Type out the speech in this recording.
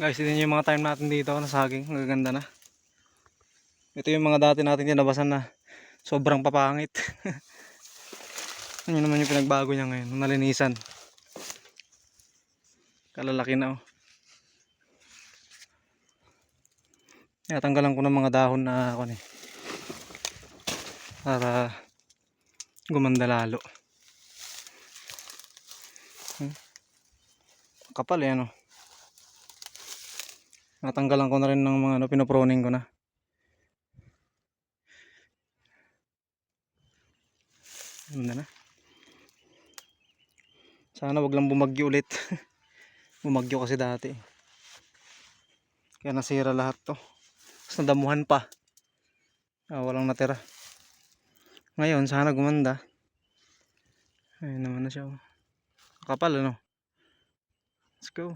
Guys, ito yung mga time natin dito na saging. Ang gaganda na. Ito yung mga dati natin tinabasan na sobrang papangit. Ano naman yung pinagbago niya ngayon, nalinisan. Kalalaki na oh. Natanggalan ko ng mga dahon na ako eh. Para gumanda lalo. Hmm. Kapal eh ano. Natanggalan ko na rin ng mga ano, pinoproning ko na. Ganda na. Sana wag lang bumagyo ulit. bumagyo kasi dati. Kaya nasira lahat to. Tapos nadamuhan pa. Ah, walang natira. Ngayon, sana gumanda. Ayun naman na siya. oh. Kapal ano. Let's go.